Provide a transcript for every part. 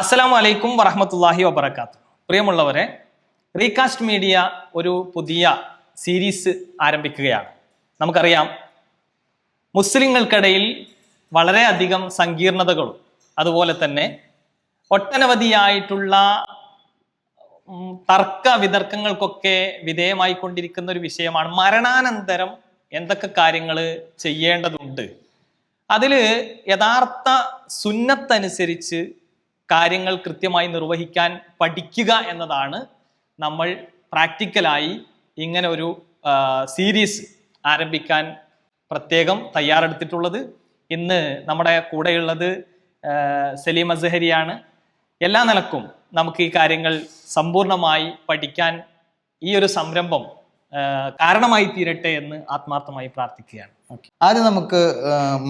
അസ്സലാമു വലൈക്കും വറഹമത്തല്ലാഹി വബർക്കാത്തു പ്രിയമുള്ളവരെ റീകാസ്റ്റ് മീഡിയ ഒരു പുതിയ സീരീസ് ആരംഭിക്കുകയാണ്. നമുക്കറിയാം മുസ്ലിങ്ങൾക്കിടയിൽ വളരെയധികം സങ്കീർണതകളും അതുപോലെ തന്നെ ഒട്ടനവധിയായിട്ടുള്ള തർക്ക വിതർക്കങ്ങൾക്കൊക്കെ വിധേയമായി കൊണ്ടിരിക്കുന്ന ഒരു വിഷയമാണ് മരണാനന്തരം എന്തൊക്കെ കാര്യങ്ങൾ ചെയ്യേണ്ടതുണ്ട്. അതിൽ യഥാർത്ഥ സുന്നത്തനുസരിച്ച് കാര്യങ്ങൾ കൃത്യമായി നിർവഹിക്കാൻ പഠിക്കുക എന്നതാണ് നമ്മൾ പ്രാക്ടിക്കലായി ഇങ്ങനെ ഒരു സീരീസ് ആരംഭിക്കാൻ പ്രത്യേകം തയ്യാറെടുത്തിട്ടുള്ളത്. ഇന്ന് നമ്മുടെ കൂടെയുള്ളത് സലീം അസഹരിയാണ്. എല്ലാ നിലക്കും നമുക്ക് ഈ കാര്യങ്ങൾ സമ്പൂർണമായി പഠിക്കാൻ ഈ ഒരു സംരംഭം കാരണമായി തീരട്ടെ എന്ന് ആത്മാർത്ഥമായി പ്രാർത്ഥിക്കുകയാണ്. ആദ്യം നമുക്ക്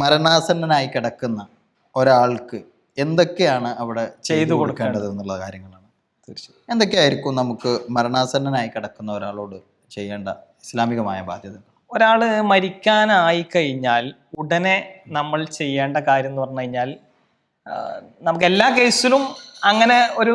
മരണാസന്നനായി കിടക്കുന്ന ഒരാൾക്ക് എന്തൊക്കെയാണ് അവിടെ ചെയ്തു കൊടുക്കേണ്ടത്? എന്നുള്ള കാര്യങ്ങളാണ്. തീർച്ചയായും എന്തൊക്കെയായിരിക്കും നമുക്ക് മരണാസന്നനായി കിടക്കുന്ന ഒരാളോട് ചെയ്യേണ്ട ഇസ്ലാമികമായ ബാധ്യത ഒരാൾ മരിക്കാനായി കഴിഞ്ഞാൽ ഉടനെ നമ്മൾ ചെയ്യേണ്ട കാര്യം എന്ന് പറഞ്ഞു കഴിഞ്ഞാൽ നമുക്ക് എല്ലാ കേസിലും അങ്ങനെ ഒരു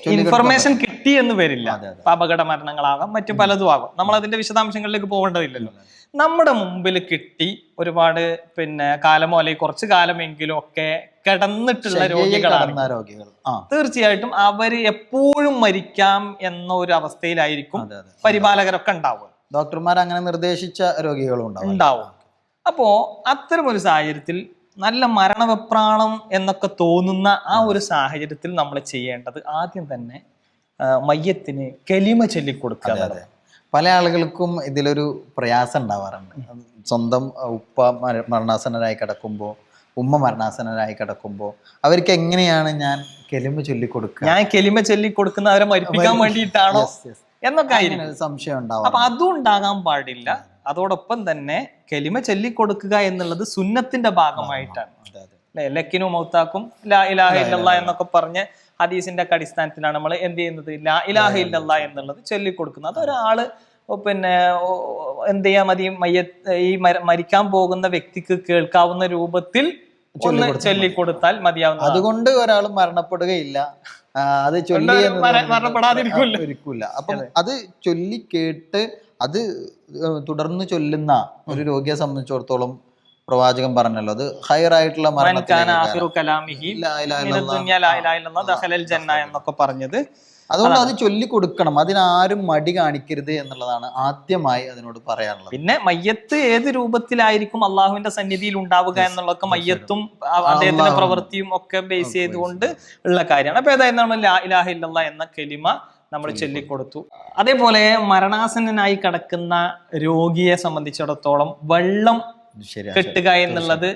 ഇൻഫർമേഷൻ കിട്ടി എന്ന് വരില്ല. അപകട മരണങ്ങളാകാം മറ്റു പലതും ആകാം. നമ്മൾ അതിന്റെ വിശദാംശങ്ങളിലേക്ക് പോകേണ്ടതില്ലല്ലോ. നമ്മുടെ മുമ്പിൽ കിട്ടി ഒരുപാട് പിന്നെ കാലമോ അല്ലെങ്കിൽ കുറച്ച് കാലമെങ്കിലും ഒക്കെ കിടന്നിട്ടുള്ള രോഗികളാണ്. രോഗികൾ. തീർച്ചയായിട്ടും അവർ എപ്പോഴും മരിക്കാം എന്ന ഒരു അവസ്ഥയിലായിരിക്കും പരിപാലകരൊക്കെ ഉണ്ടാവുക. ഡോക്ടർമാർ അങ്ങനെ നിർദ്ദേശിച്ച രോഗികളും ഉണ്ടാവും. അപ്പോ അത്തരം ഒരു സാഹചര്യത്തിൽ നല്ല മരണവെപ്രാണം എന്നൊക്കെ തോന്നുന്ന ആ. ഒരു സാഹചര്യത്തിൽ നമ്മൾ ചെയ്യേണ്ടത് ആദ്യം തന്നെ മയ്യത്തിന് കലിമ ചൊല്ലിക്കൊടുക്കുക പല ആളുകൾക്കും ഇതിലൊരു പ്രയാസം ഉണ്ടാവാറുണ്ട്. സ്വന്തം ഉപ്പ മരണാസനരായി കിടക്കുമ്പോൾ ഉമ്മ മരണാസനരായി കിടക്കുമ്പോൾ അവർക്ക് എങ്ങനെയാണ് ഞാൻ കെലിമ ചൊല്ലിക്കൊടുക്കുക? ഞാൻ കെലിമ ചൊല്ലിക്കൊടുക്കുന്ന അവരെ മരിപ്പിക്കാൻ വേണ്ടിയിട്ടാണോ. എന്നൊക്കെ സംശയം ഉണ്ടാവും അപ്പൊ അതും ഉണ്ടാകാൻ പാടില്ല അതോടൊപ്പം തന്നെ കെലിമ ചൊല്ലിക്കൊടുക്കുക എന്നുള്ളത് സുന്നത്തിന്റെ ഭാഗമായിട്ടാണ്. ലക്കിനു മൗത്താക്കും ലാ ഇലാഹ ഇല്ലല്ലാ എന്നൊക്കെ പറഞ്ഞ് ഹദീസിന്റെ ഒക്കെ അടിസ്ഥാനത്തിലാണ് നമ്മൾ എന്ത് ചെയ്യുന്നത്? ലാ ഇലാഹ ഇല്ലല്ലാ എന്നുള്ളത് ചൊല്ലിക്കൊടുക്കുന്നത്. ഓ പിന്നെ എന്ത് ചെയ്യാ മതി? മയ്യ ഈ മരിക്കാൻ പോകുന്ന വ്യക്തിക്ക് കേൾക്കാവുന്ന രൂപത്തിൽ ഒന്ന് ചൊല്ലിക്കൊടുത്താൽ മതിയാവുന്ന അതുകൊണ്ട് ഒരാൾ മരണപ്പെടുകയില്ല. അത് ചൊല്ലി. ഇരിക്കൂല അപ്പം അത്. ചൊല്ലി കേട്ട് അത് തുടർന്ന് ചൊല്ലുന്ന ഒരു രോഗിയെ സംബന്ധിച്ചിടത്തോളം പ്രവാചകൻ പറഞ്ഞല്ലോ. അത് ജന്ന എന്നൊക്കെ പറഞ്ഞത്. അതുകൊണ്ട് അത് ചൊല്ലി കൊടുക്കണം അതിനാരും മടി കാണിക്കരുത് എന്നുള്ളതാണ് ആദ്യമായി അതിനോട് പറയാനുള്ളത്. പിന്നെ മയ്യത്ത് ഏത് രൂപത്തിലായിരിക്കും അള്ളാഹുവിന്റെ സന്നിധിയിൽ ഉണ്ടാവുക എന്നുള്ളതൊക്കെ മയ്യത്തും അദ്ദേഹത്തിന്റെ പ്രവൃത്തിയും ഒക്കെ ബേസ് ചെയ്തുകൊണ്ട് ഉള്ള കാര്യമാണ്. അപ്പൊ ഏതായിരുന്നു നമ്മൾ ലാ ഇലാഹ എന്ന കെലിമ നമ്മൾ ചൊല്ലിക്കൊടുത്തു. അതേപോലെ മരണാസന്നനായി കിടക്കുന്ന രോഗിയെ സംബന്ധിച്ചിടത്തോളം വെള്ളം കെട്ടുക എന്നുള്ളത്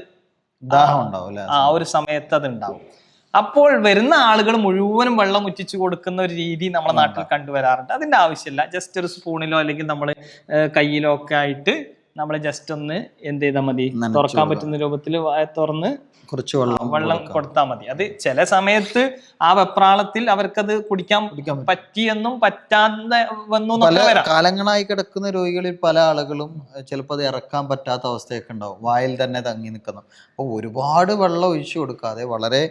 ആ ഒരു സമയത്ത് അത് ഉണ്ടാവും അപ്പോൾ വരുന്ന ആളുകൾ മുഴുവനും വെള്ളം ഉറ്റിച്ചു കൊടുക്കുന്ന ഒരു രീതി നമ്മുടെ നാട്ടിൽ കണ്ടുവരാറുണ്ട്. അതിന്റെ ആവശ്യമില്ല. ജസ്റ്റ് ഒരു സ്പൂണിലോ അല്ലെങ്കിൽ നമ്മൾ കയ്യിലോ ഒക്കെ ആയിട്ട് നമ്മൾ ജസ്റ്റ് ഒന്ന് എന്ത് ചെയ്താൽ മതി? തുറക്കാൻ പറ്റുന്ന രൂപത്തിൽ വായ തുറന്ന് കുറച്ച് വെള്ളം വെള്ളം കൊടുത്താൽ മതി. അത് ചില സമയത്ത് ആ വെപ്രാളത്തിൽ അവർക്കത് കുടിക്കാൻ കുടിക്കാൻ പറ്റും. പറ്റിയെന്നും പറ്റാതെ വന്നു കാലങ്ങളായി കിടക്കുന്ന രോഗികളിൽ പല ആളുകളും ചിലപ്പോൾ അത് ഇറക്കാൻ പറ്റാത്ത അവസ്ഥയൊക്കെ ഉണ്ടാവും. വായിൽ തന്നെ തങ്ങി നിൽക്കുന്നു. അപ്പോൾ ഒരുപാട് വെള്ളം ഒഴിച്ചു കൊടുക്കാതെ വളരെ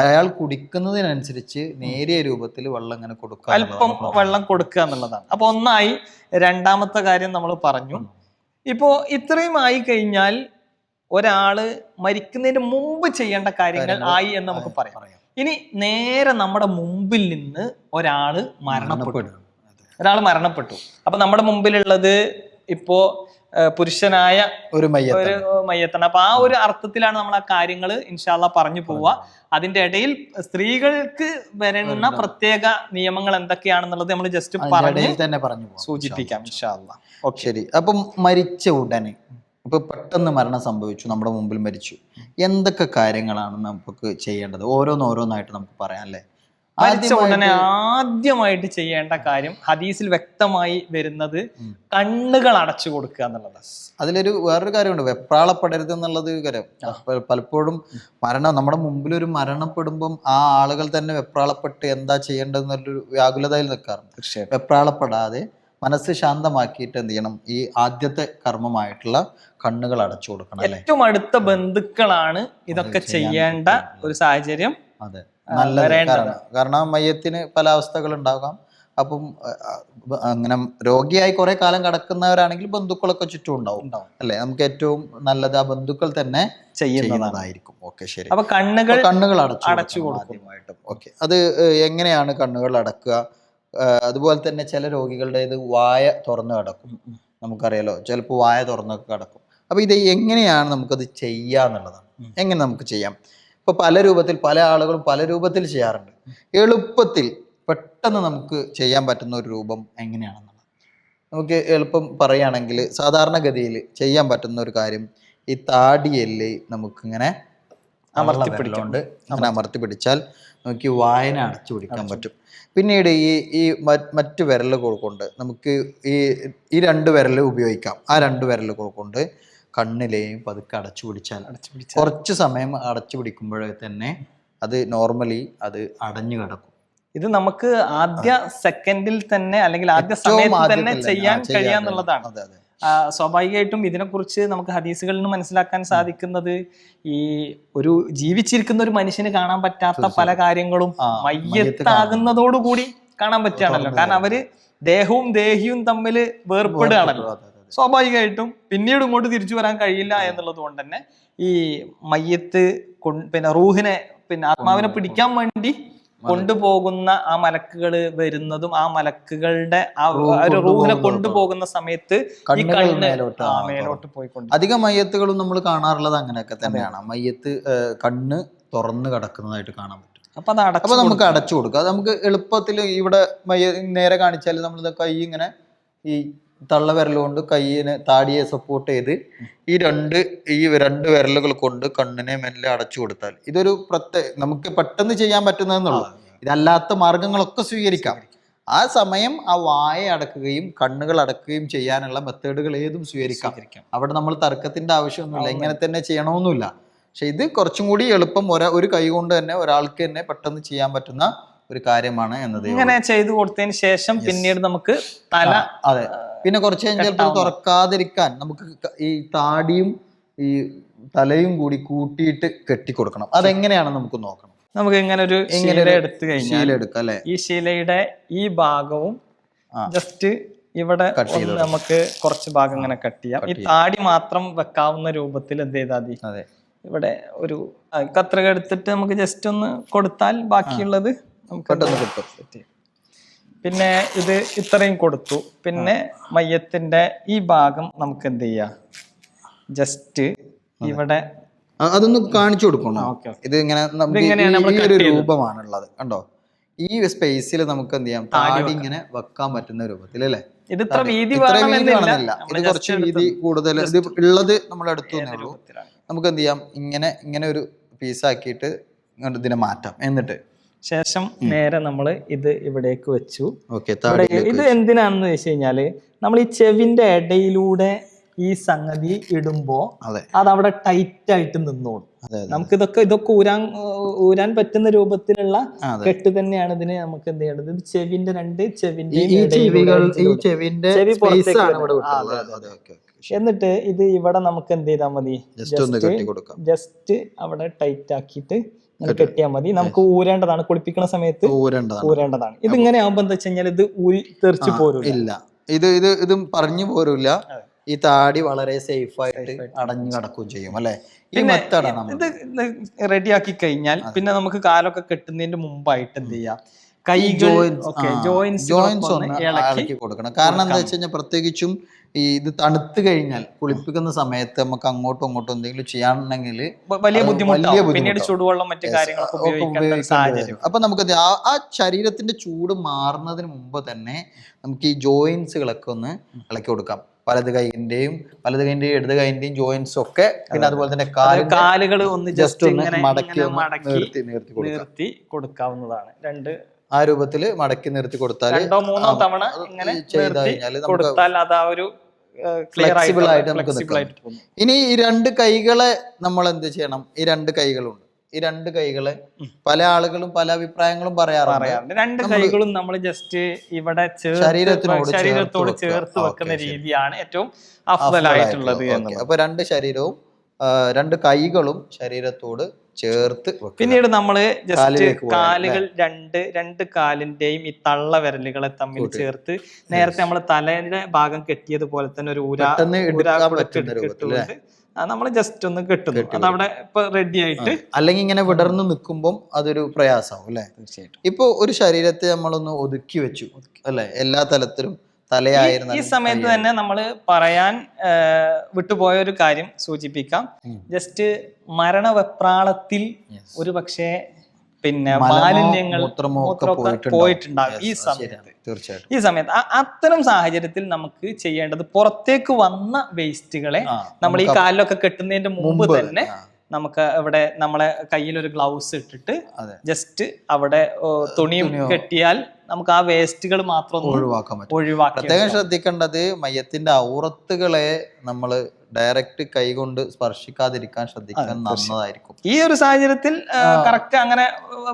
അയാൾ കുടിക്കുന്നതിനനുസരിച്ച് നേരിയ രൂപത്തിൽ വെള്ളം ഇങ്ങനെ കൊടുക്കുക അല്പം വെള്ളം കൊടുക്കുക എന്നുള്ളതാണ്. അപ്പൊ ഒന്നായി രണ്ടാമത്തെ കാര്യം നമ്മൾ പറഞ്ഞു. ഇപ്പോ ഇത്രയും ആയി കഴിഞ്ഞാൽ ഒരാൾ മരിക്കുന്നതിന് മുമ്പ് ചെയ്യേണ്ട കാര്യങ്ങൾ ആയി എന്ന് നമുക്ക് പറയാം. ഇനി നേരെ നമ്മുടെ മുമ്പിൽ നിന്ന് ഒരാൾ മരണപ്പെട്ടു. ഒരാൾ മരണപ്പെട്ടു. അപ്പൊ നമ്മുടെ മുമ്പിലുള്ളത് ഇപ്പോ പുരുഷനായ ഒരു ഒരു മയ്യത്താണ് അപ്പൊ ആ ഒരു അർത്ഥത്തിലാണ് നമ്മൾ ആ കാര്യങ്ങൾ ഇൻഷാല്ല പറഞ്ഞു പോവുക. അതിന്റെ ഇടയിൽ സ്ത്രീകൾക്ക് വരുന്ന പ്രത്യേക നിയമങ്ങൾ എന്തൊക്കെയാണെന്നുള്ളത് നമ്മൾ ജസ്റ്റ് പറഞ്ഞു തന്നെ പറഞ്ഞു. സൂചിപ്പിക്കാം ഇൻഷാല്ല ഓക്കെ. ശരി. അപ്പം മരിച്ച ഉടനെ ഇപ്പൊ പെട്ടെന്ന് മരണം സംഭവിച്ചു നമ്മുടെ മുമ്പിൽ മരിച്ചു. എന്തൊക്കെ കാര്യങ്ങളാണ് നമുക്ക് ചെയ്യേണ്ടത്? ഓരോന്നോരോന്നായിട്ട് നമുക്ക് പറയാം അല്ലേ? മരിച്ച ഉടനെ ആദ്യമായിട്ട് ചെയ്യേണ്ട കാര്യം ഹദീസിൽ വ്യക്തമായി വരുന്നത് കണ്ണുകൾ അടച്ചു കൊടുക്കുക എന്നുള്ളത് അതിലൊരു വേറൊരു കാര്യമുണ്ട്. വെപ്രാളപ്പെടരുത് എന്നുള്ളത് കാര്യം പലപ്പോഴും മരണം നമ്മുടെ മുമ്പിൽ ഒരു മരണപ്പെടുമ്പം ആ ആളുകൾ തന്നെ വെപ്രാളപ്പെട്ട് എന്താ ചെയ്യേണ്ടതെന്നൊരു വ്യാകുലതയിൽ നിൽക്കാറുണ്ട്. പക്ഷേ വെപ്രാളപ്പെടാതെ മനസ്സ് ശാന്തമാക്കിയിട്ട് എന്ത് ചെയ്യണം? ഈ ആദ്യത്തെ കർമ്മമായിട്ടുള്ള കണ്ണുകൾ അടച്ചു കൊടുക്കണം ഏറ്റവും അടുത്ത ബന്ധുക്കളാണ് ഇതൊക്കെ ചെയ്യേണ്ട ഒരു സാഹചര്യം. അതെ. നല്ലത്. കാരണം കാരണം മയ്യത്തിന് പല അവസ്ഥകൾ ഉണ്ടാകാം. അപ്പം അങ്ങനെ രോഗിയായി കുറെ കാലം കിടക്കുന്നവരാണെങ്കിൽ ബന്ധുക്കളൊക്കെ ചുറ്റും ഉണ്ടാവും. അല്ലെ? നമുക്ക് ഏറ്റവും നല്ലത് ആ ബന്ധുക്കൾ തന്നെ ചെയ്യുന്നതായിരിക്കും. ഓക്കെ ശരി. അപ്പൊ കണ്ണുകൾ കണ്ണുകൾ അടച്ചു. ആദ്യമായിട്ടും. ഓക്കെ. അത് എങ്ങനെയാണ് കണ്ണുകൾ അടക്കുക? അതുപോലെ തന്നെ ചില രോഗികളുടേത് വായ തുറന്നു കിടക്കും. നമുക്കറിയാലോ ചിലപ്പോൾ വായ തുറന്നൊക്കെ കിടക്കും. അപ്പൊ ഇത് എങ്ങനെയാണ് നമുക്കത് ചെയ്യാന്നുള്ളതാണ്. എങ്ങനെ നമുക്ക് ചെയ്യാം? ഇപ്പൊ പല രൂപത്തിൽ പല ആളുകളും പല രൂപത്തിൽ ചെയ്യാറുണ്ട്. എളുപ്പത്തിൽ പെട്ടെന്ന് നമുക്ക് ചെയ്യാൻ പറ്റുന്ന ഒരു രൂപം എങ്ങനെയാണെന്നുള്ളത്. നമുക്ക് എളുപ്പം പറയുകയാണെങ്കിൽ സാധാരണഗതിയിൽ ചെയ്യാൻ പറ്റുന്ന ഒരു കാര്യം ഈ താടിയെല്ല് നമുക്കിങ്ങനെ അമർത്തി കൊണ്ട് അങ്ങനെ അമർത്തി പിടിച്ചാൽ നമുക്ക് ഈ വായന അടച്ചു പിടിക്കാൻ പറ്റും. പിന്നീട് ഈ ഈ മറ്റ് മറ്റു വിരലുകൾ കൊണ്ട് നമുക്ക് ഈ ഈ രണ്ട് വിരൽ ഉപയോഗിക്കാം. ആ രണ്ട് വിരലുകൾ കൊണ്ട് കണ്ണിലെയും പതുക്കെ അടച്ചു പിടിച്ചാൽ. കുറച്ച് സമയം അടച്ചു പിടിക്കുമ്പോഴേ തന്നെ അത് നോർമലി അത് അടഞ്ഞു കിടക്കും. ഇത് നമുക്ക് ആദ്യ സെക്കൻഡിൽ തന്നെ അല്ലെങ്കിൽ ആദ്യ സമയത്ത് തന്നെ ചെയ്യാൻ കഴിയാന്നുള്ളതാണ് സ്വാഭാവികമായിട്ടും ഇതിനെക്കുറിച്ച് നമുക്ക് ഹദീസുകളിൽ നിന്ന് മനസ്സിലാക്കാൻ സാധിക്കുന്നത് ഈ ഒരു ജീവിച്ചിരിക്കുന്ന ഒരു മനുഷ്യന് കാണാൻ പറ്റാത്ത പല കാര്യങ്ങളും മയ്യത്താകുന്നതോടുകൂടി കാണാൻ പറ്റുകയാണല്ലോ. കാരണം അവർ ദേഹവും ദേഹിയും തമ്മിൽ വേർപ്പെടുകയാണല്ലോ. സ്വാഭാവികമായിട്ടും പിന്നീട് ഇങ്ങോട്ട് തിരിച്ചു വരാൻ കഴിയില്ല എന്നുള്ളത് കൊണ്ട് തന്നെ ഈ മയ്യത്ത് പിന്നെ റൂഹിനെ പിന്നെ ആത്മാവിനെ പിടിക്കാൻ വേണ്ടി കൊണ്ടുപോകുന്ന ആ മലക്കുകൾ വരുന്നതും ആ മലക്കുകളുടെ ആ ഒരു റൂഹിനെ കൊണ്ടുപോകുന്ന സമയത്ത് ഈ കണ്ണ് മേലോട്ട് പോയിക്കൊണ്ട് അധികം മയ്യത്തുകളും നമ്മൾ കാണാറുള്ളത് അങ്ങനെയൊക്കെ തന്നെയാണ്. മയ്യത്ത് കണ്ണ് തുറന്ന് കിടക്കുന്നതായിട്ട് കാണാൻ പറ്റും. അപ്പൊ അത് അടച്ചു നമുക്ക് അടച്ചു കൊടുക്കാം അത് നമുക്ക് എളുപ്പത്തിൽ ഇവിടെ മയ്യ നേരെ കാണിച്ചാൽ നമ്മൾ കൈ ഇങ്ങനെ ഈ തള്ള വിരൽ കൊണ്ട് കൈയിനെ താടിയെ സപ്പോർട്ട് ചെയ്ത് ഈ രണ്ട് ഈ രണ്ട് വിരലുകൾ കൊണ്ട് കണ്ണിനെ മെല്ലെ അടച്ചു കൊടുത്താൽ ഇതൊരു പ്രത്യേക നമുക്ക് പെട്ടെന്ന് ചെയ്യാൻ പറ്റുന്നതെന്നുള്ളൂ. ഇതല്ലാത്ത മാർഗങ്ങളൊക്കെ സ്വീകരിക്കാം. ആ സമയം ആ വായ അടക്കുകയും കണ്ണുകൾ അടക്കുകയും ചെയ്യാനുള്ള മെത്തേഡുകൾ ഏതും സ്വീകരിക്കാം. അവിടെ നമ്മൾ തർക്കത്തിന്റെ ആവശ്യമൊന്നുമില്ല. ഇങ്ങനെ തന്നെ ചെയ്യണമെന്നില്ല പക്ഷെ ഇത് കുറച്ചും കൂടി എളുപ്പം ഒരാ ഒരു കൈ കൊണ്ട് തന്നെ ഒരാൾക്ക് തന്നെ പെട്ടെന്ന് ചെയ്യാൻ പറ്റുന്ന ഒരു കാര്യമാണ് എന്നത് ഇങ്ങനെ ചെയ്തു കൊടുത്തതിന് ശേഷം പിന്നീട് നമുക്ക് തല അതെ. പിന്നെ കുറച്ച് കഴിഞ്ഞാൽ ചിലപ്പോൾ തുറക്കാതിരിക്കാൻ നമുക്ക് ഈ താടിയും ഈ തലയും കൂടി കൂട്ടിയിട്ട് കെട്ടിക്കൊടുക്കണം. അതെങ്ങനെയാണ് നമുക്ക് നോക്കണം. നമുക്ക് ഇങ്ങനെ ഒരു ഇങ്ങനെ എടുത്തു കഴിഞ്ഞാൽ എടുക്കാം അല്ലെ? ഈ ശീലയുടെ ഈ ഭാഗവും ജസ്റ്റ് ഇവിടെ നമുക്ക് കുറച്ച് ഭാഗം ഇങ്ങനെ കട്ട് ചെയ്യാം. ഈ താടി മാത്രം വെക്കാവുന്ന രൂപത്തിൽ എന്ത് ചെയ്താൽ മതി? ഇവിടെ ഒരു കത്രിക എടുത്തിട്ട് നമുക്ക് ജസ്റ്റ് ഒന്ന് കൊടുത്താൽ ബാക്കിയുള്ളത് നമുക്ക് പെട്ടെന്ന് കിട്ടും. പിന്നെ ഇത് ഇത്രയും കൊടുത്തു. പിന്നെ മയ്യത്തിന്റെ ഈ ഭാഗം നമുക്ക് എന്ത് ചെയ്യാം? ജസ്റ്റ് ഇവിടെ അതൊന്ന് കാണിച്ചു കൊടുക്കണം? ഇത് ഇങ്ങനെ ഈ- ഒരു രൂപമാണുള്ളത്. കണ്ടോ? ഈ സ്പേസിൽ നമുക്ക് എന്ത് ചെയ്യാം? താടി ഇങ്ങനെ വെക്കാൻ പറ്റുന്ന രൂപത്തിൽ അല്ലേ? ഇത് ഇത്ര വീതി നമ്മൾ ഇത് കുറച്ച് വീതി കൂടുതൽ ഇത് ഉള്ളത് നമ്മൾ എടുത്തു നമുക്ക് എന്ത് ചെയ്യാം? ഇങ്ങനെ ഇങ്ങനെ ഒരു പീസാക്കിയിട്ട് ഇതിനെ മാറ്റാം. എന്നിട്ട് ശേഷം നേരെ നമ്മൾ ഇത് ഇവിടേക്ക് വെച്ചു. ഇത് എന്തിനാണെന്ന് വെച്ച് കഴിഞ്ഞാൽ നമ്മൾ ഈ ചെവിന്റെ ഇടയിലൂടെ ഈ സംഗതി ഇടുമ്പോ അതെ. അവിടെ ടൈറ്റ് ആയിട്ട് നിന്നോളും. നമുക്ക് ഇതൊക്കെ ഇതൊക്കെ ഊരാൻ ഊരാൻ പറ്റുന്ന രൂപത്തിലുള്ള കെട്ട് തന്നെയാണ് ഇതിന് നമുക്ക് എന്ത് ചെയ്യേണ്ടത്? ഇത് ചെവിന്റെ രണ്ട് ചെവിന്റെ ചെവി പുറത്തേക്ക് എന്നിട്ട് ഇത് ഇവിടെ നമുക്ക് എന്ത് ചെയ്താൽ മതി? ജസ്റ്റ് അവിടെ ടൈറ്റ് ആക്കിയിട്ട് ഇങ്ങനെ കെട്ടിയാൽ മതി. നമുക്ക് ഊരേണ്ടതാണ്. കുളിപ്പിക്കുന്ന സമയത്ത് ഊരേണ്ടതാണ്. ഇത് ഇങ്ങനെ ആകുമ്പോൾ എന്താ വെച്ച് കഴിഞ്ഞാൽ ഇത് ഊരി തെറിച്ച് പോരും ഇല്ല. ഇത് ഇത് ഇതും പറഞ്ഞു പോരില്ല ഈ താടി വളരെ സേഫ് ആയിട്ട്. അടഞ്ഞു കിടക്കുകയും ചെയ്യും അല്ലെ? ഈ മെത്തേഡാണ് ഇത് റെഡിയാക്കി കഴിഞ്ഞാൽ പിന്നെ നമുക്ക് കാലൊക്കെ കെട്ടുന്നതിന്റെ മുമ്പായിട്ട് എന്ത് ചെയ്യാം? കൈ ജോയിൻസ് ജോയിൻസ് ഒന്ന് ഇളക്കി കൊടുക്കണം. കാരണം എന്താ വെച്ച് കഴിഞ്ഞാൽ പ്രത്യേകിച്ചും ഈ ഇത് തണുത്തു കഴിഞ്ഞാൽ കുളിപ്പിക്കുന്ന സമയത്ത് നമുക്ക് അങ്ങോട്ടും ഇങ്ങോട്ടും എന്തെങ്കിലും ചെയ്യാനുണ്ടെങ്കിൽ വലിയ ബുദ്ധിമുട്ട്. ചൂടുവെള്ളം മറ്റു കാര്യങ്ങളൊക്കെ അപ്പൊ നമുക്ക് ആ ശരീരത്തിന്റെ ചൂട് മാറുന്നതിന് മുമ്പ് തന്നെ നമുക്ക് ഈ ജോയിൻസുകളൊക്കെ ഒന്ന് ഇളക്കി കൊടുക്കാം. വലത് കൈന്റെയും വലത് കൈന്റെയും ഇടത് കൈന്റെയും ജോയിൻസ് ഒക്കെ പിന്നെ അതുപോലെ തന്നെ കാലുകൾ ഒന്ന് ജസ്റ്റ് ഒന്ന് മടക്കി നിർത്തി നിർത്തി നിർത്തി കൊടുക്കാവുന്നതാണ്. രണ്ട് ആ രൂപത്തിൽ മടക്കി നിർത്തി കൊടുത്താൽ രണ്ടോ മൂന്നോ തവണ ഇങ്ങനെ ചെയ്ത് നിർത്തി നമുക്ക് കൊടുത്താൽ അത് ആ ഒരു ക്ലിയർ ആയിട്ട് നമുക്ക്. ഇനി ഈ രണ്ട് കൈകളെ നമ്മൾ എന്ത് ചെയ്യണം? ഈ രണ്ട് കൈകളുണ്ട്. ഈ രണ്ട് കൈകളെ പല ആളുകളും പല അഭിപ്രായങ്ങളും പറയാറുണ്ട്. രണ്ട് കൈകളും നമ്മൾ ജസ്റ്റ് ഇവിടെ ശരീരത്തിനോട് ശരീരത്തോട് ചേർത്ത് വെക്കുന്ന രീതിയാണ് ഏറ്റവും. എന്നുള്ളത്. അപ്പൊ രണ്ട് ശരീരവും രണ്ട് കൈകളും ശരീരത്തോട് ചേർത്ത് പിന്നീട് നമ്മൾ ജസ്റ്റ് കാലുകൾ രണ്ട് രണ്ട് കാലിന്റെയും ഈ തള്ള വിരലുകളെ തമ്മിൽ ചേർത്ത് നേരത്തെ നമ്മൾ തലയുടെ ഭാഗം കെട്ടിയതുപോലെ തന്നെ ഒരു ഊരാ നമ്മൾ ജസ്റ്റ് ഒന്ന് കെട്ടുന്നു. അതവിടെ ഇപ്പൊ റെഡി ആയിട്ട് അല്ലെങ്കിൽ ഇങ്ങനെ വിടർന്ന് നിൽക്കുമ്പോൾ അതൊരു പ്രയാസമാവും അല്ലെ? തീർച്ചയായിട്ടും. ഇപ്പൊ ഒരു ശരീരത്തെ നമ്മളൊന്ന് ഒതുക്കി വെച്ചു. അല്ലെ? എല്ലാ തലത്തിലും തലയായിരുന്ന ഈ സമയത്ത് തന്നെ നമ്മൾ പറയാൻ വിട്ടുപോയ ഒരു കാര്യം സൂചിപ്പിക്കാം. ജസ്റ്റ് മരണവെപ്രാളത്തിൽ. ഒരു പക്ഷേ പിന്നെ മാലിന്യങ്ങൾ പോയിട്ടുണ്ടാകും ഈ സമയത്ത്. തീർച്ചയായിട്ടും. ഈ സമയത്ത് അത്തരം സാഹചര്യത്തിൽ നമുക്ക് ചെയ്യേണ്ടത് പുറത്തേക്ക് വന്ന വേസ്റ്റുകളെ നമ്മൾ ഈ കാലിലൊക്കെ കെട്ടുന്നതിന്റെ മുമ്പ് തന്നെ നമുക്ക് ഇവിടെ നമ്മളെ കയ്യിൽ ഒരു ഗ്ലൗസ് ഇട്ടിട്ട് ജസ്റ്റ് അവിടെ തുണിയും? കെട്ടിയാൽ നമുക്ക് ആ വേസ്റ്റുകൾ മാത്രം ഒഴിവാക്കാൻ പറ്റും. ഒഴിവാക്കാം പ്രത്യേകം ശ്രദ്ധിക്കേണ്ടത് മയത്തിന്റെ ഔറത്തുകളെ നമ്മൾ ഡയറക്റ്റ് കൈകൊണ്ട് സ്പർശിക്കാതിരിക്കാൻ ശ്രദ്ധിക്കാൻ നന്നതായിരിക്കും. ഈ ഒരു സാഹചര്യത്തിൽ കറക്റ്റ് അങ്ങനെ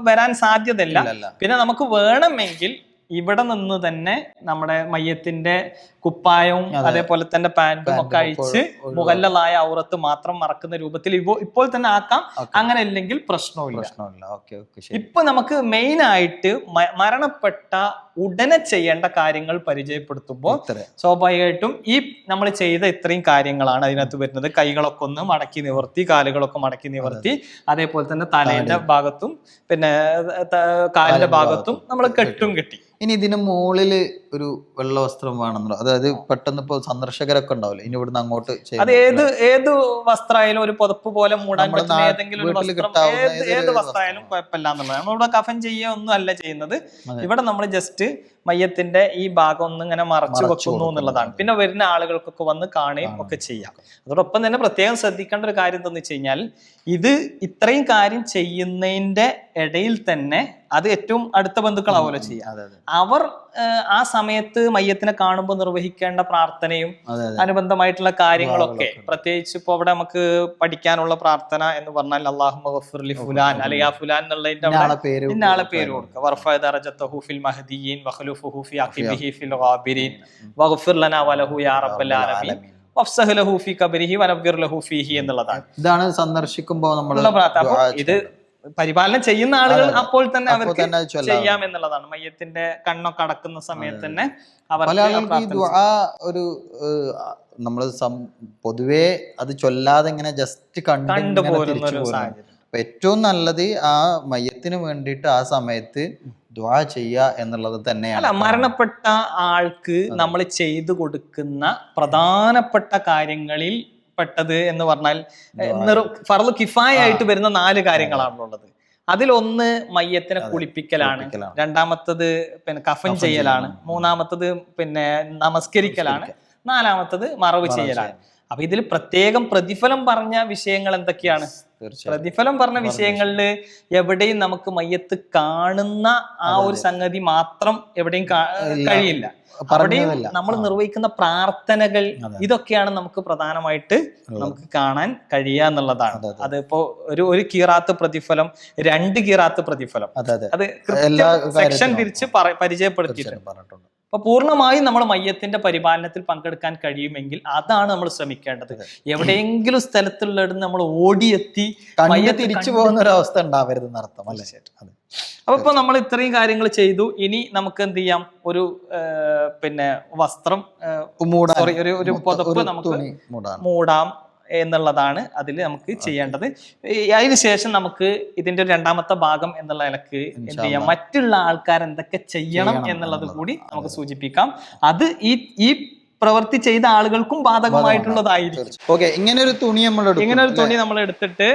വരാൻ സാധ്യതയില്ല. പിന്നെ നമുക്ക് വേണമെങ്കിൽ ഇവിടെ നിന്ന് തന്നെ നമ്മുടെ മയ്യത്തിന്റെ കുപ്പായവും അതേപോലെ തന്നെ പാന്റും ഒക്കെ അഴിച്ച് മുകല്ലലായ ഔറത്ത് മാത്രം മറക്കുന്ന രൂപത്തിൽ ഇപ്പോ ഇപ്പോൾ തന്നെ ആക്കാം. അങ്ങനെ ഇല്ലെങ്കിൽ പ്രശ്നമില്ല ഓക്കെ ഓക്കെ ഇപ്പൊ നമുക്ക് മെയിൻ ആയിട്ട് മരണപ്പെട്ട ഉടനെ ചെയ്യേണ്ട കാര്യങ്ങൾ പരിചയപ്പെടുത്തുമ്പോൾ. സ്വാഭാവികമായിട്ടും ഈ നമ്മൾ ചെയ്ത ഇത്രയും കാര്യങ്ങളാണ് അതിനകത്ത് വരുന്നത്. കൈകളൊക്കെ ഒന്ന് മടക്കി നിവർത്തി കാലുകളൊക്കെ മടക്കി നിവർത്തി അതേപോലെ തന്നെ തലേന്റെ ഭാഗത്തും പിന്നെ കാലിന്റെ ഭാഗത്തും നമ്മൾ കെട്ടും. കെട്ടി. ഇനി ഇതിന് മുകളിൽ ഒരു വെള്ള വസ്ത്രം വേണമെന്നല്ലോ അതായത് പെട്ടെന്ന് ഇപ്പൊ സന്ദർശകരൊക്കെ ഉണ്ടാവില്ല? ഇനി ഇവിടുന്ന് അങ്ങോട്ട്. അത് ഏത് ഏത് വസ്ത്രമായാലും ഒരു പുതപ്പ് പോലെ മൂടാൻ പറ്റുന്ന നാ- ഏതെങ്കിലും ഒരു വസ്ത്രം ഏത് ഏത് വസ്ത്രമായാലും കുഴപ്പമില്ല എന്നുള്ളത് നമ്മളിവിടെ കഫൻ ചെയ്യുക ഒന്നും അല്ല ചെയ്യുന്നത്. ഇവിടെ നമ്മൾ ജസ്റ്റ് മയ്യത്തിന്റെ ഈ ഭാഗം ഒന്ന് ഇങ്ങനെ മറച്ചു വെക്കുന്നു എന്നുള്ളതാണ്. പിന്നെ വരുന്ന ആളുകൾക്കൊക്കെ വന്ന് കാണുകയും ഒക്കെ ചെയ്യാം. അതോടൊപ്പം തന്നെ പ്രത്യേകം ശ്രദ്ധിക്കേണ്ട ഒരു കാര്യം എന്താണെന്ന് വെച്ച് കഴിഞ്ഞാൽ ഇത് ഇത്രയും കാര്യം ചെയ്യുന്നതിന്റെ ഇടയിൽ തന്നെ അത് ഏറ്റവും അടുത്ത ബന്ധുക്കളാവുമല്ലോ ചെയ്യുക. അവർ ആ സമയത്ത് മയ്യത്തിനെ കാണുമ്പോൾ നിർവഹിക്കേണ്ട പ്രാർത്ഥനയും അനുബന്ധമായിട്ടുള്ള കാര്യങ്ങളൊക്കെ പ്രത്യേകിച്ച് ഇപ്പൊ അവിടെ നമുക്ക് പഠിക്കാനുള്ള പ്രാർത്ഥന എന്ന് പറഞ്ഞാൽ അള്ളാഹു ഫുലാൻ. അല്ലെങ്കിൽ ആ ഫുലാൻ. എന്നുള്ളതിന്റെ ഇന്നാളെ പേര് കൊടുക്കുക. വർഫഅ ദറജതഹു ഫിൽ മഹദിയീൻ വഖലുഫുഹു ഫി അഖിബിഹി ഫിൽ ഗാബിരീൻ വഗ്ഫിർ ലനാ വലഹു യാ റബ്ബൽ ആലമീൻ. ലഹു ഫി ഖബരിഹി വനവ്വിർ ലഹു ഫീഹി എന്നുള്ളതാണ്. ഇതാണ് സന്ദർശിക്കുമ്പോൾ നമ്മൾ ഉള്ള പ്രാർത്ഥന. അപ്പൊ ഇത് പരിപാലനം ചെയ്യുന്ന ആളുകൾ അപ്പോൾ തന്നെ അവർക്ക്. ചെയ്യാം എന്നുള്ളതാണ്. മയ്യത്തിന്റെ കണ്ണൊക്കെ അടക്കുന്ന സമയത്ത് തന്നെ അവർക്ക് ഒരു നമ്മൾ പൊതുവേ അത് ചൊല്ലാതെ ഇങ്ങനെ ജസ്റ്റ് കണ്ട്. അപ്പൊ ഏറ്റവും നല്ലത് ആ മയ്യത്തിന് വേണ്ടിയിട്ട് ആ സമയത്ത് ദ്വാ ചെയ്യുക എന്നുള്ളത് അല്ല തന്നെയാണ് മരണപ്പെട്ട ആൾക്ക് നമ്മൾ ചെയ്തു കൊടുക്കുന്ന പ്രധാനപ്പെട്ട കാര്യങ്ങളിൽ പെട്ടത് എന്ന് പറഞ്ഞാൽ ഫർദ് കിഫായ ആയിട്ട് വരുന്ന നാല് കാര്യങ്ങളാണുള്ളത് അതിലൊന്ന് മയ്യത്തിനെ കുളിപ്പിക്കലാണ്. രണ്ടാമത്തത് പിന്നെ കഫൻ ചെയ്യലാണ്. മൂന്നാമത്തത് പിന്നെ നമസ്കരിക്കലാണ്. നാലാമത്തത് മറവ് ചെയ്യലാണ്. അപ്പൊ ഇതിൽ പ്രത്യേകം പ്രതിഫലം പറഞ്ഞ വിഷയങ്ങൾ എന്തൊക്കെയാണ്? പ്രതിഫലം പറഞ്ഞ വിഷയങ്ങളിൽ എവിടെയും നമുക്ക് മയ്യത്ത് കാണുന്ന ആ ഒരു സംഗതി മാത്രം എവിടെയും കഴിയില്ല. അവിടെയും നമ്മൾ നിർവഹിക്കുന്ന പ്രാർത്ഥനകൾ ഇതൊക്കെയാണ് നമുക്ക് പ്രധാനമായിട്ട് നമുക്ക് കാണാൻ കഴിയുക എന്നുള്ളതാണ്. അതെ, അതെ. അതിപ്പോ ഒരു ഒരു കീറാത്ത് പ്രതിഫലം രണ്ട് കീറാത്ത് പ്രതിഫലം. അതെ സെക്ഷൻ. തിരിച്ച് പരിചയപ്പെടുത്തിയിട്ടുണ്ട്. അപ്പൊ പൂർണമായും നമ്മൾ മയ്യത്തിന്റെ പരിപാലനത്തിൽ പങ്കെടുക്കാൻ കഴിയുമെങ്കിൽ അതാണ് നമ്മൾ ശ്രമിക്കേണ്ടത്. എവിടെയെങ്കിലും സ്ഥലത്തുള്ളിടത്ത് നമ്മൾ ഓടിയെത്തി കണ്ണ് തിരിച്ചു പോകുന്ന ഒരു അവസ്ഥ ഉണ്ടാവരുത് എന്നർത്ഥം അല്ലേ? അതെ. അപ്പൊ ഇപ്പൊ നമ്മൾ ഇത്രയും കാര്യങ്ങൾ ചെയ്തു. ഇനി നമുക്ക് എന്ത് ചെയ്യാം? ഒരു പിന്നെ വസ്ത്രം സോറി ഒരു ഒരു പുതപ്പ് നമുക്ക് മൂടാം. എന്നുള്ളതാണ് അതിൽ നമുക്ക് ചെയ്യേണ്ടത്. അതിന് ശേഷം നമുക്ക് ഇതിന്റെ ഒരു രണ്ടാമത്തെ ഭാഗം എന്നുള്ള നിലയ്ക്ക് എന്ത് ചെയ്യാം? മറ്റുള്ള ആൾക്കാർ എന്തൊക്കെ ചെയ്യണം എന്നുള്ളത് കൂടി നമുക്ക് സൂചിപ്പിക്കാം. അത് ഈ ഈ പ്രവൃത്തി ചെയ്ത ആളുകൾക്കും ബാധകമായിട്ടുള്ളതായിരിക്കും. ഓക്കെ ഇങ്ങനെ ഒരു തുണി നമ്മൾ ഇങ്ങനെ ഒരു തുണി നമ്മൾ എടുത്തിട്ട്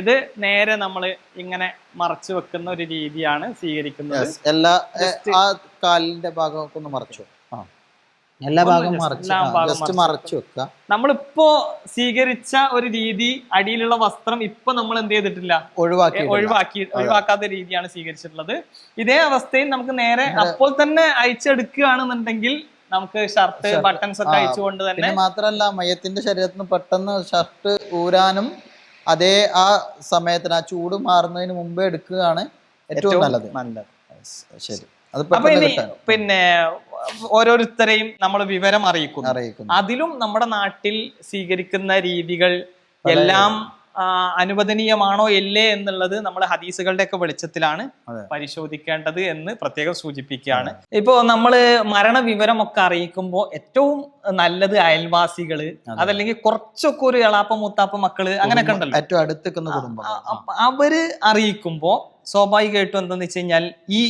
ഇത് നേരെ നമ്മൾ ഇങ്ങനെ മറച്ചു വെക്കുന്ന ഒരു രീതിയാണ് സ്വീകരിക്കുന്നത്. എല്ലാ കാലിന്റെ ഭാഗമൊക്കെ ഒന്ന് മറച്ചു? എല്ലാ ഭാഗവും മറച്ചു. മറച്ചു വെക്കുക നമ്മളിപ്പോ സ്വീകരിച്ച ഒരു രീതി അടിയിലുള്ള വസ്ത്രം ഇപ്പൊ നമ്മൾ എന്ത് ചെയ്തിട്ടില്ല? ഒഴിവാക്കി ഒഴിവാക്കി ഒഴിവാക്കാത്ത രീതിയാണ് സ്വീകരിച്ചിട്ടുള്ളത്. ഇതേ അവസ്ഥയിൽ നമുക്ക് നേരെ അപ്പോൾ തന്നെ അയച്ചെടുക്കുകയാണെന്നുണ്ടെങ്കിൽ നമുക്ക് ഷർട്ട് ബട്ടൺസ് ഒക്കെ അയച്ചുകൊണ്ട് തന്നെ മാത്രല്ല മയത്തിന്റെ ശരീരത്തിൽ നിന്ന് പെട്ടെന്ന് ഷർട്ട് ഊരാനും അതേ ആ സമയത്തിന് ആ ചൂട് മാറുന്നതിന് മുമ്പേ എടുക്കുകയാണ് ഏറ്റവും നല്ലത്. നല്ലത്. ശരി. അത് പിന്നെ ഓരോരുത്തരെയും നമ്മൾ വിവരം അറിയിക്കുന്നു. അറിയിക്കുന്നു. അതിലും നമ്മുടെ നാട്ടിൽ സ്വീകരിക്കുന്ന രീതികൾ എല്ലാം അനുവദനീയമാണോ ഇല്ലേ എന്നുള്ളത് നമ്മൾ ഹദീസുകളുടെ ഒക്കെ വെളിച്ചത്തിലാണ്. പരിശോധിക്കേണ്ടത് എന്ന് പ്രത്യേകം സൂചിപ്പിക്കുകയാണ്. ഇപ്പോ നമ്മൾ മരണവിവരമൊക്കെ അറിയിക്കുമ്പോൾ ഏറ്റവും നല്ലത് അയൽവാസികൾ അതല്ലെങ്കിൽ കുറച്ചൊക്കെ ഒരു എളാപ്പ മൂത്താപ്പ മക്കൾ അങ്ങനെയൊക്കെ ഉണ്ടല്ലോ. ഏറ്റവും അടുത്തേക്കുന്ന കുടുംബം അവർ അറിയിക്കുമ്പോ സ്വാഭാവികമായിട്ടും എന്താന്ന് വെച്ച് കഴിഞ്ഞാൽ ഈ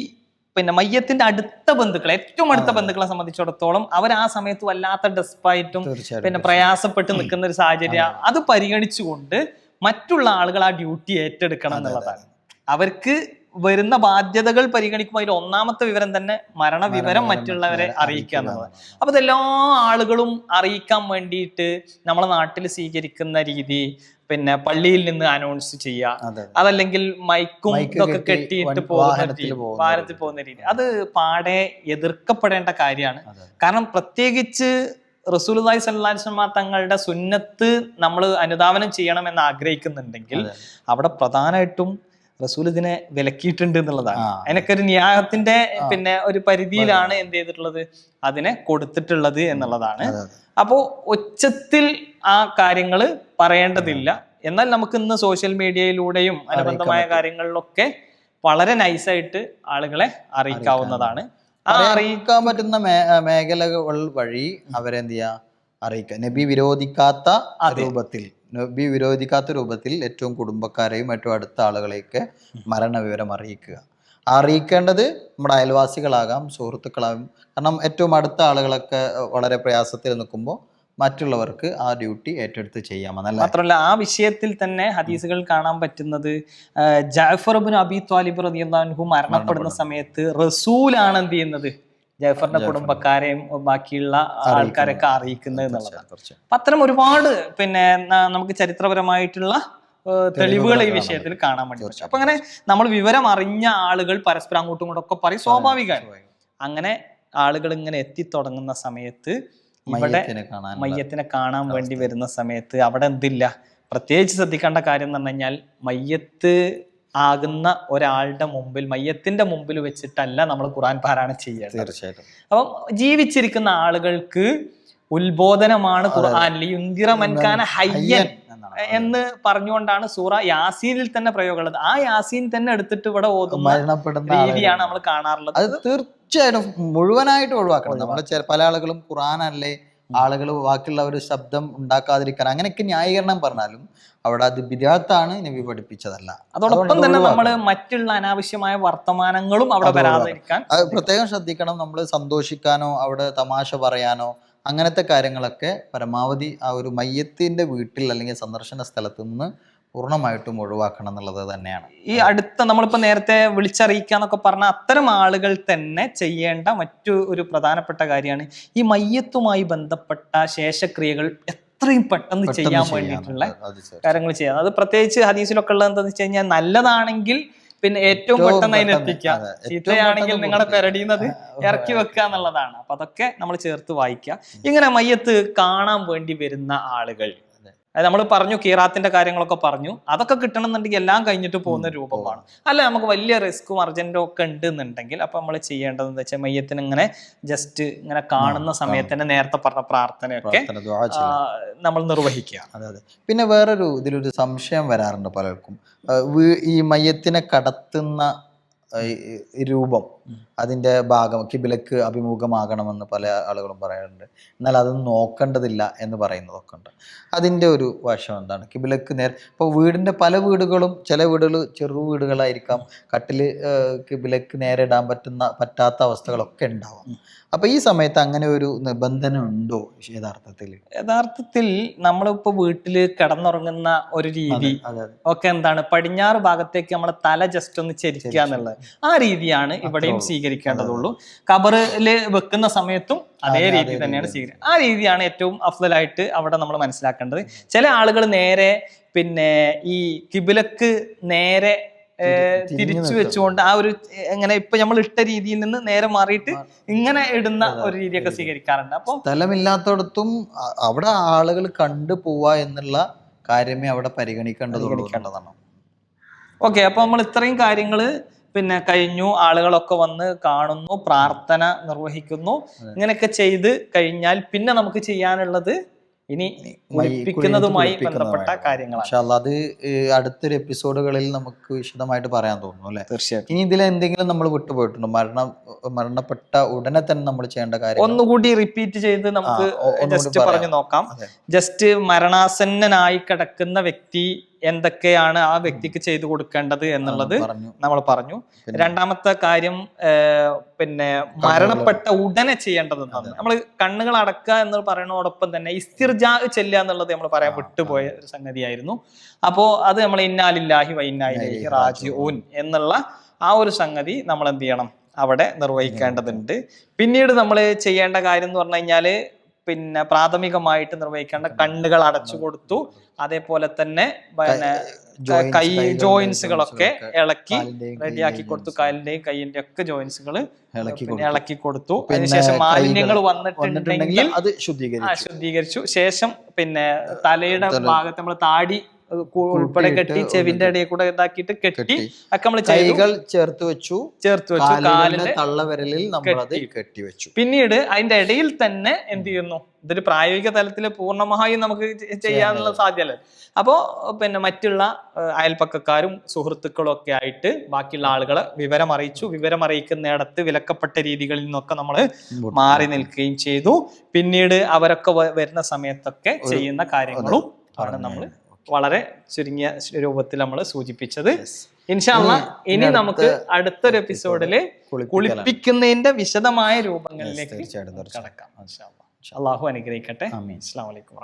പിന്നെ മയ്യത്തിന്റെ അടുത്ത ബന്ധുക്കളെ ഏറ്റവും അടുത്ത ബന്ധുക്കളെ സംബന്ധിച്ചിടത്തോളം അവർ ആ സമയത്ത് വല്ലാത്ത ഡെസ്പായിട്ടും പിന്നെ പ്രയാസപ്പെട്ട് നിൽക്കുന്ന ഒരു സാഹചര്യം. അത്. പരിഗണിച്ചുകൊണ്ട് മറ്റുള്ള ആളുകൾ ആ ഡ്യൂട്ടി ഏറ്റെടുക്കണം എന്നുള്ളതാണ്. അവർക്ക് വരുന്ന ബാധ്യതകൾ പരിഗണിക്കുമ്പോൾ അതിൽ ഒന്നാമത്തെ വിവരം തന്നെ മരണവിവരം മറ്റുള്ളവരെ അറിയിക്കുക എന്നുള്ളതാണ്. അപ്പൊ ഇതെല്ലാ ആളുകളും അറിയിക്കാൻ വേണ്ടിയിട്ട് നമ്മളെ നാട്ടിൽ സ്വീകരിക്കുന്ന രീതി പിന്നെ പള്ളിയിൽ നിന്ന് അനൗൺസ് ചെയ്യുക അതല്ലെങ്കിൽ മൈക്കും ഒക്കെ ഇതൊക്കെ കെട്ടിയിട്ട് പോകുന്ന രീതി പോകുന്ന രീതി. അത്. പാടെ എതിർക്കപ്പെടേണ്ട കാര്യമാണ്. കാരണം പ്രത്യേകിച്ച് അലൈഹി വസല്ലം തങ്ങളുടെ സുന്നത്ത് നമ്മൾ അനുധാവനം ചെയ്യണമെന്ന് ആഗ്രഹിക്കുന്നുണ്ടെങ്കിൽ അവിടെ പ്രധാനമായിട്ടും റസൂൽ ഇതിനെ വിലക്കിയിട്ടുണ്ട് എന്നുള്ളതാണ്. അതിനൊക്കെ ഒരു ന്യായത്തിന്റെ പിന്നെ ഒരു പരിധിയിലാണ് എന്ത് ചെയ്തിട്ടുള്ളത്? അതിനെ കൊടുത്തിട്ടുള്ളത് എന്നുള്ളതാണ്. അപ്പോൾ ഒച്ചത്തിൽ ആ കാര്യങ്ങൾ പറയേണ്ടതില്ല. എന്നാൽ നമുക്ക് ഇന്ന് സോഷ്യൽ മീഡിയയിലൂടെയും അനുബന്ധമായ കാര്യങ്ങളിലൊക്കെ വളരെ നൈസായിട്ട് ആളുകളെ അറിയിക്കാവുന്നതാണ്. ആ അറിയിക്കാൻ പറ്റുന്ന മേഖലകൾ വഴി അവരെന്ത് ചെയ്യാ അറിയിക്കുക. നബി വിരോധിക്കാത്ത രൂപത്തിൽ. നബി വിരോധിക്കാത്ത രൂപത്തിൽ ഏറ്റവും കുടുംബക്കാരെയും ഏറ്റവും അടുത്ത ആളുകളെയൊക്കെ മരണവിവരം അറിയിക്കുക. അറിയിക്കേണ്ടത് നമ്മുടെ അയൽവാസികളാകാം സുഹൃത്തുക്കളാകും. കാരണം ഏറ്റവും അടുത്ത ആളുകളൊക്കെ വളരെ പ്രയാസത്തിൽ നിൽക്കുമ്പോൾ മറ്റുള്ളവർക്ക് ആ ഡ്യൂട്ടി ഏറ്റെടുത്ത് ചെയ്യാമെന്നല്ല? മാത്രമല്ല ആ വിഷയത്തിൽ തന്നെ ഹദീസുകൾ കാണാൻ പറ്റുന്നത് Jafar bin Jafar bin Abi Talib റളിയല്ലാഹു മരണപ്പെടുന്ന. സമയത്ത് റസൂലാണ് എന്ത് ചെയ്യുന്നത്? ജാഫറിന്റെ കുടുംബക്കാരെയും ബാക്കിയുള്ള ആൾക്കാരൊക്കെ അറിയിക്കുന്നത് എന്നുള്ളതാണ്. അപ്പൊ അത്തരം ഒരുപാട് പിന്നെ നമുക്ക് ചരിത്രപരമായിട്ടുള്ള തെളിവുകൾ ഈ വിഷയത്തിൽ കാണാൻ വേണ്ടി പറ്റും. അപ്പൊ അങ്ങനെ നമ്മൾ വിവരം അറിഞ്ഞ ആളുകൾ പരസ്പരം അങ്ങോട്ടും ഇങ്ങോട്ടും ഒക്കെ പറയും സ്വാഭാവികമായി അങ്ങനെ ആളുകൾ ഇങ്ങനെ എത്തിത്തുടങ്ങുന്ന സമയത്ത് ഇവിടെ മയ്യത്തിനെ കാണാൻ വേണ്ടി വരുന്ന സമയത്ത് അവിടെ എന്തില്ല? പ്രത്യേകിച്ച് ശ്രദ്ധിക്കേണ്ട കാര്യം എന്ന് പറഞ്ഞു കഴിഞ്ഞാൽ മയ്യത്ത് ആകുന്ന ഒരാളുടെ മുമ്പിൽ മയ്യത്തിന്റെ മുമ്പിൽ വെച്ചിട്ടല്ല നമ്മൾ ഖുറാൻ പാരായണം ചെയ്യേണ്ടത്. തീർച്ചയായിട്ടും. അപ്പം ജീവിച്ചിരിക്കുന്ന ആളുകൾക്ക് ഉത്ബോധനമാണ് ഖുർആനിൽ യുന്തിറ മൻകാന ഹയ്യൻ എന്ന് പറഞ്ഞുകൊണ്ടാണ് സൂറ യാസീനിൽ തന്നെ പ്രയോഗമുള്ളത്. ആ യാസീൻ തന്നെ എടുത്തിട്ട് ഇവിടെ ഓതുന്ന രീതിയാണ് നമ്മൾ കാണാറുള്ളത്. അത് തീർച്ചയായിട്ടും മുഴുവനായിട്ട് ഒഴിവാക്കണം. നമ്മൾ പല ആളുകളും ഖുറാനല്ലേ ആളുകൾ ബാക്കിയുള്ള ഒരു ശബ്ദം ഉണ്ടാക്കാതിരിക്കാൻ അങ്ങനെയൊക്കെ ന്യായീകരണം പറഞ്ഞാലും അവിടെ അത് ബിരാത്താണ് നബി പഠിപ്പിച്ചതല്ല. അതോടൊപ്പം തന്നെ നമ്മൾ മറ്റുള്ള അനാവശ്യമായ വർത്തമാനങ്ങളും അവിടെ വരാതിരിക്കാൻ പ്രത്യേകം ശ്രദ്ധിക്കണം. നമ്മൾ സന്തോഷിക്കാനോ അവിടെ തമാശ പറയാനോ അങ്ങനത്തെ കാര്യങ്ങളൊക്കെ പരമാവധി ആ ഒരു മയ്യത്തിന്റെ വീട്ടിൽ അല്ലെങ്കിൽ സന്ദർശന സ്ഥലത്ത് നിന്ന് പൂർണമായിട്ടും ഒഴിവാക്കണം എന്നുള്ളത് തന്നെയാണ്. ഈ അടുത്ത നമ്മളിപ്പോ നേരത്തെ വിളിച്ചറിയിക്കാന്നൊക്കെ പറഞ്ഞ അത്തരം ആളുകൾ തന്നെ ചെയ്യേണ്ട മറ്റു ഒരു പ്രധാനപ്പെട്ട കാര്യമാണ് ഈ മയ്യത്തുമായി ബന്ധപ്പെട്ട ശേഷക്രിയകൾ എത്രയും പെട്ടെന്ന് ചെയ്യാൻ വേണ്ടിയിട്ടുള്ള കാര്യങ്ങൾ ചെയ്യാം. അത് പ്രത്യേകിച്ച് ഹദീസിലൊക്കെ ഉള്ളത് എന്താണെന്ന് വെച്ച് കഴിഞ്ഞാൽ നല്ലതാണെങ്കിൽ പിന്നെ ഏറ്റവും പെട്ടെന്ന് അതിന് എത്തിക്കുക. ചീത്തയാണെങ്കിൽ നിങ്ങളുടെ പെരടിയുന്നത് ഇറക്കി വെക്കുക എന്നുള്ളതാണ്. അപ്പൊ അതൊക്കെ നമ്മൾ ചേർത്ത് വായിക്കുക. ഇങ്ങനെ മയ്യത്ത് കാണാൻ വേണ്ടി വരുന്ന ആളുകൾ. അതെ. അത് നമ്മൾ പറഞ്ഞു കീറാത്തിന്റെ കാര്യങ്ങളൊക്കെ പറഞ്ഞു അതൊക്കെ കിട്ടണമെന്നുണ്ടെങ്കിൽ എല്ലാം കഴിഞ്ഞിട്ട് പോകുന്ന രൂപമാണ് അല്ല? നമുക്ക് വലിയ റിസ്ക്കും അർജന്റും ഒക്കെ ഉണ്ട് എന്നുണ്ടെങ്കിൽ അപ്പൊ നമ്മൾ ചെയ്യേണ്ടത് എന്താ വെച്ചാൽ മയ്യത്തിന് ഇങ്ങനെ ജസ്റ്റ് ഇങ്ങനെ കാണുന്ന സമയത്ത് തന്നെ നേരത്തെ പറഞ്ഞ പ്രാർത്ഥനയൊക്കെ. നമ്മൾ നിർവഹിക്കുക. അതെ അതെ. പിന്നെ വേറൊരു ഇതിലൊരു സംശയം വരാറുണ്ട് പലർക്കും. ഈ മയ്യത്തിനെ കടത്തുന്ന രൂപം അതിന്റെ ഭാഗം കിബിലക്ക് അഭിമുഖമാകണമെന്ന് പല ആളുകളും പറയാറുണ്ട്. എന്നാൽ അതൊന്നും നോക്കേണ്ടതില്ല എന്ന് പറയുന്നതൊക്കെ ഉണ്ട്. അതിന്റെ ഒരു വശം എന്താണ്? കിബിലക്ക് നേരെ ഇപ്പോൾ വീടിന്റെ പല വീടുകളും ചില വീടുകൾ ചെറു വീടുകളായിരിക്കാം. കട്ടിൽ കിബിലക്ക് നേരെ ഇടാൻ പറ്റുന്ന പറ്റാത്ത അവസ്ഥകളൊക്കെ ഉണ്ടാവും. അപ്പോൾ ഈ സമയത്ത് അങ്ങനെ ഒരു നിബന്ധന ഉണ്ടോ യഥാർത്ഥത്തിൽ? യഥാർത്ഥത്തിൽ നമ്മളിപ്പോൾ വീട്ടിൽ കിടന്നുറങ്ങുന്ന ഒരു രീതി ഒക്കെ എന്താണ്? പടിഞ്ഞാറ് ഭാഗത്തേക്ക് നമ്മളെ തല ജസ്റ്റ് ഒന്ന് ചരിക്കുക എന്നുള്ളത്. ആ രീതിയാണ് ഇവിടെയും സ്വീകരിക്കേണ്ടതുള്ളൂ. കബറിൽ വെക്കുന്ന സമയത്തും അതേ രീതി തന്നെയാണ് സ്വീകരിക്കുക ആ രീതിയാണ് ഏറ്റവും അഫ്ലായിട്ട് അവിടെ നമ്മൾ മനസ്സിലാക്കേണ്ടത്. ചില ആളുകൾ നേരെ പിന്നെ ഈ കിബിലക്ക് നേരെ തിരിച്ചു വെച്ചുകൊണ്ട് ആ ഒരു എങ്ങനെ ഇപ്പൊ നമ്മൾ ഇട്ട രീതിയിൽ നിന്ന് നേരെ മാറിയിട്ട് ഇങ്ങനെ ഇടുന്ന ഒരു രീതിയൊക്കെ സ്വീകരിക്കാറുണ്ട്. അപ്പൊ സ്ഥലമില്ലാത്തടത്തും അവിടെ ആളുകൾ കണ്ടു പോവാ എന്നുള്ള കാര്യമേ അവിടെ പരിഗണിക്കേണ്ടത്. ഓക്കെ അപ്പൊ നമ്മൾ ഇത്രയും കാര്യങ്ങൾ പിന്നെ കഴിഞ്ഞു ആളുകളൊക്കെ വന്ന് കാണുന്നു പ്രാർത്ഥന നിർവഹിക്കുന്നു. ഇങ്ങനെയൊക്കെ ചെയ്ത് കഴിഞ്ഞാൽ പിന്നെ നമുക്ക് ചെയ്യാനുള്ളത് ഇനി കുളിപ്പിക്കുന്നതുമായി ബന്ധപ്പെട്ട കാര്യങ്ങളാണ്. അത് അടുത്തൊരു എപ്പിസോഡുകളിൽ നമുക്ക് വിശദമായിട്ട് പറയാൻ തോന്നുന്നു അല്ലെ? തീർച്ചയായിട്ടും. ഇനി ഇതിൽ എന്തെങ്കിലും നമ്മൾ വിട്ടുപോയിട്ടുണ്ടോ? മരണം മരണപ്പെട്ട ഉടനെ തന്നെ നമ്മൾ ചെയ്യേണ്ട കാര്യം ഒന്നുകൂടി റിപ്പീറ്റ് ചെയ്ത് നമുക്ക് ജസ്റ്റ് പറഞ്ഞു നോക്കാം. ജസ്റ്റ് മരണാസന്നനായി കിടക്കുന്ന വ്യക്തി എന്തൊക്കെയാണ് ആ വ്യക്തിക്ക് ചെയ്തു കൊടുക്കേണ്ടത് എന്നുള്ളത് നമ്മൾ പറഞ്ഞു. രണ്ടാമത്തെ കാര്യം പിന്നെ മരണപ്പെട്ട ഉടനെ ചെയ്യേണ്ടത് നമ്മൾ കണ്ണുകൾ അടക്കുക എന്ന് പറയുന്നതോടൊപ്പം തന്നെ ഇസ്തിർജാ ചെല്ലുക എന്നുള്ളത് നമ്മൾ പറയാൻ വിട്ടുപോയ ഒരു സംഗതിയായിരുന്നു. അപ്പോ അത് നമ്മൾ ഇന്നാലില്ലാഹി വൈന്നായിലേഹി റാജിഊൻ എന്നുള്ള ആ ഒരു സംഗതി നമ്മൾ എന്ത് ചെയ്യണം? അവിടെ നിർവഹിക്കേണ്ടതുണ്ട്. പിന്നീട് നമ്മൾ ചെയ്യേണ്ട കാര്യം എന്ന് പറഞ്ഞു കഴിഞ്ഞാൽ പിന്നെ പ്രാഥമികമായിട്ട് നിർവഹിക്കേണ്ട കണ്ണുകൾ അടച്ചു കൊടുത്തു. അതേപോലെ തന്നെ പിന്നെ കൈ ജോയിൻസുകളൊക്കെ ഇളക്കി റെഡിയാക്കി കൊടുത്തു. കാലിന്റെയും കൈയിന്റെ ഒക്കെ ജോയിൻസുകൾ ഇളക്കി കൊടുത്തു. അതിനുശേഷം മാലിന്യങ്ങൾ വന്നിട്ടുണ്ടെങ്കിൽ അത് ശുദ്ധീകരിച്ചു. ശേഷം പിന്നെ തലയുടെ ഭാഗത്ത് നമ്മൾ താടി ഉൾപ്പെടെ കെട്ടി ചെവിന്റെ ഇടയിൽ കൂടെ ഇതാക്കിയിട്ട് കെട്ടി ഒക്കെ നമ്മൾ കൈകൾ ചേർത്ത് വെച്ചു. ചേർത്ത് വെച്ചു. കാലിന് കാലിന്റെ തള്ളവിരലിൽ നമ്മൾ അത് കെട്ടിവെച്ചു പിന്നീട് അതിന്റെ ഇടയിൽ തന്നെ എന്ത് ചെയ്യുന്നു? ഇതൊരു പ്രായോഗിക തലത്തിൽ പൂർണമായും നമുക്ക് ചെയ്യാനുള്ള സാധ്യമല്ല. അപ്പോ പിന്നെ മറ്റുള്ള അയൽപ്പക്കക്കാരും സുഹൃത്തുക്കളും ഒക്കെ ആയിട്ട് ബാക്കിയുള്ള ആളുകളെ വിവരം അറിയിച്ചു. വിവരം അറിയിക്കുന്നിടത്ത് വിലക്കപ്പെട്ട രീതികളിൽ നിന്നൊക്കെ നമ്മൾ മാറി നിൽക്കുകയും ചെയ്തു. പിന്നീട് അവരൊക്കെ വരുന്ന സമയത്തൊക്കെ ചെയ്യുന്ന കാര്യങ്ങളും ആണ് നമ്മൾ വളരെ ചുരുങ്ങിയ രൂപത്തിൽ നമ്മൾ സൂചിപ്പിച്ചത്. ഇൻഷാല്ല ഇനി നമുക്ക് അടുത്തൊരു എപ്പിസോഡിൽ കുളിപ്പിക്കുന്നതിന്റെ വിശദമായ രൂപങ്ങളിലേക്ക് കടക്കാം. അള്ളാഹു അനുഗ്രഹിക്കട്ടെ. അസ്സാം വലൈക്കും